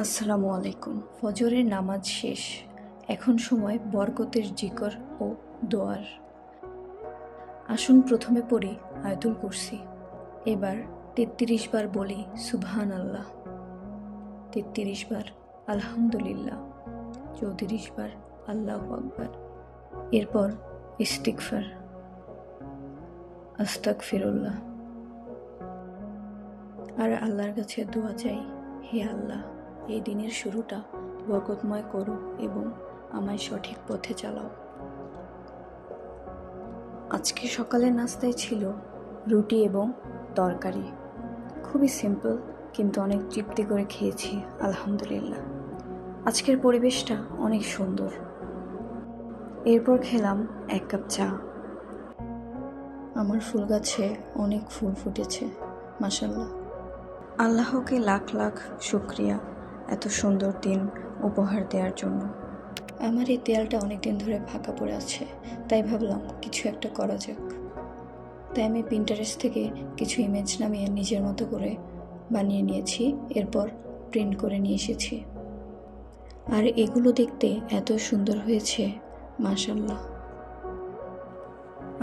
আসসালামু আলাইকুম। ফজরের নামাজ শেষ। এখন সময় বরকতের জিকর ও দোয়ার। আসুন প্রথমে পড়ি আয়তুল কুরসি। এবার তেত্রিশ বার বলি সুবহান আল্লাহ তেত্রিশ বার আলহামদুলিল্লাহ। চৌত্রিশ বার আল্লাহ আকবার। এরপর ইস্তিকফার আস্তাক ফিরুল্লাহ আর আল্লাহর কাছে দোয়া চাই, হে আল্লাহ। এই দিনের শুরুটা বরকতময় করো এবং আমায় সঠিক পথে চালাও। আজকে সকালের নাস্তায় ছিল রুটি এবং তরকারি। খুবই সিম্পল, কিন্তু অনেক তৃপ্তি করে খেয়েছি, আলহামদুলিল্লাহ। আজকের পরিবেশটা অনেক সুন্দর। এরপর খেলাম এক কাপ চা। আমার ফুল গাছে অনেক ফুল ফুটেছে মাসাল্লাহ আল্লাহকে লাখ লাখ শুক্রিয়া। এত সুন্দর দিন উপহার দেওয়ার জন্য। আমার এই দেয়ালটা অনেক দিন ধরে ফাঁকা পড়ে আছে, তাই ভাবলাম কিছু একটা করা যাক। তাই আমি প্রিন্টারেস্ট থেকে কিছু ইমেজ নামিয়ে নিজের মতো করে বানিয়ে নিয়েছি, এরপর প্রিন্ট করে নিয়ে এসেছি। আর এগুলো দেখতে এত সুন্দর হয়েছে মাশাল্লাহ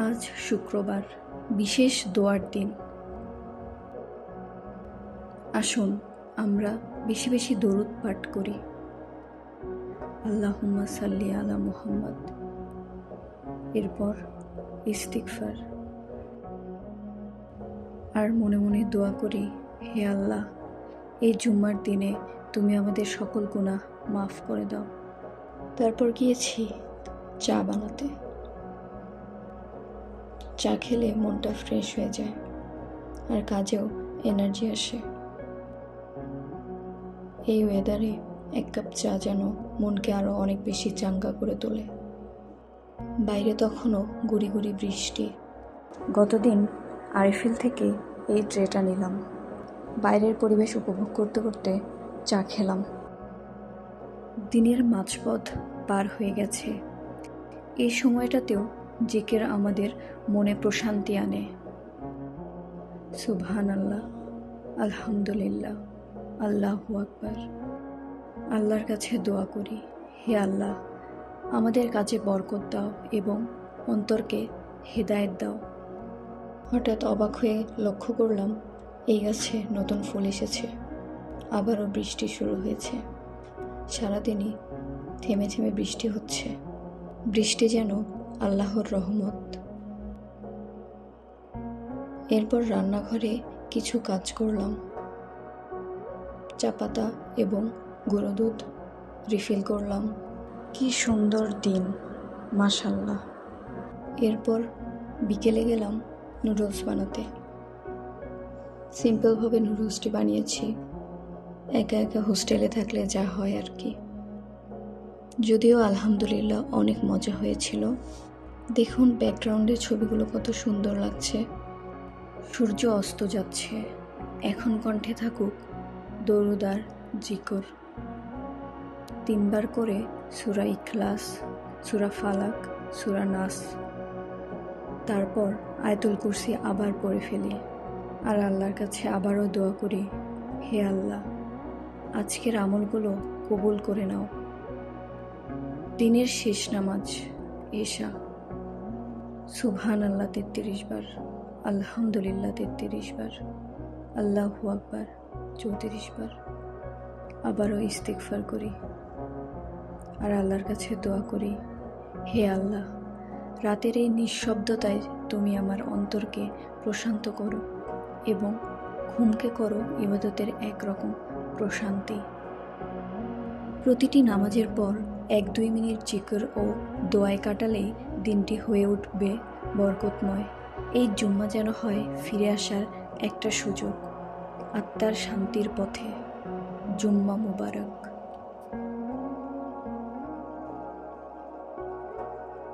আজ শুক্রবার, বিশেষ দোয়ার দিন। আসুন আমরা বেশি বেশি দরুদ পাঠ করি। আল্লাহুম্মা সাল্লি আলা মুহাম্মদ। এরপর ইস্তিকফার আর মনে মনে দোয়া করি, হে আল্লাহ, এই জুম্মার দিনে তুমি আমাদের সকল গুণা মাফ করে দাও। তারপর গিয়েছি চা বানাতে। চা খেলে মনটা ফ্রেশ হয়ে যায়, আর কাজেও এনার্জি আসে। এই ওয়েদারে এক কাপ চা যেন মনকে আরও অনেক বেশি চাঙ্গা করে তোলে। বাইরে তখনও গুড়ি গুড়ি বৃষ্টি। গতদিন আরএফএল থেকে এই ট্রেটা নিলাম। বাইরের পরিবেশ উপভোগ করতে করতে চা খেলাম। দিনের মাঝপথ পার হয়ে গেছে। এই সময়টাতেও জিকের আমাদের মনে প্রশান্তি আনে। সুবহান আল্লাহ আলহামদুলিল্লাহ। আল্লাহু আকবার। আল্লাহর কাছে দোয়া করি, হে আল্লাহ, আমাদের কাজে বরকত দাও এবং অন্তরকে হেদায়েত দাও। হঠাৎ অবাক হয়ে লক্ষ্য করলাম, এই গাছে নতুন ফুল এসেছে। আবারও বৃষ্টি শুরু হয়েছে। সারাদিনই থেমে থেমে বৃষ্টি হচ্ছে। বৃষ্টি যেন আল্লাহর রহমত। এরপর রান্নাঘরে কিছু কাজ করলাম। চা পাতা এবং গুঁড়ো দুধ রিফিল করলাম। কি সুন্দর দিন মাশাল্লাহ এরপর বিকেলে গেলাম নুডলস বানাতে। সিম্পলভাবে নুডলসটি বানিয়েছি। একা একা হোস্টেলে থাকলে যা হয় আর কি। যদিও আলহামদুলিল্লাহ অনেক মজা হয়েছিল। দেখুন ব্যাকগ্রাউন্ডের ছবিগুলো কত সুন্দর লাগছে। সূর্য অস্ত যাচ্ছে। এখন কণ্ঠে থাকুক। দরুদার জিকর। তিনবার করে সুরা ইখলাস, সুরা ফালাক, সুরা নাস। তারপর আয়তুল কুরসি আবার পড়ে ফেলি। আর আল্লাহর কাছে আবারও দোয়া করি, হে আল্লাহ, আজকের আমলগুলো কবুল করে নাও। দিনের শেষ নামাজ, এশা। সুবহান আল্লাহ তেত্রিশ বার, আলহামদুলিল্লাহ তেত্রিশ বার, আল্লাহু আকবার। চৌত্রিশ বার। আবারও ইস্তিকফার করি। আর আল্লাহর কাছে দোয়া করি, হে আল্লাহ, রাতের এই নিঃশব্দতায় তুমি আমার অন্তরকে প্রশান্ত করো এবং ঘুমকে করো ইবাদতের একরকম প্রশান্তি। প্রতিটি নামাজের পর এক দুই মিনিট জিকর ও দোয়ায় কাটালেই দিনটি হয়ে উঠবে বরকতময়। এই জুম্মা যেন হয় ফিরে আসার একটা সুযোগ। আত্মার শান্তির পথে জুম্মা মুবারক।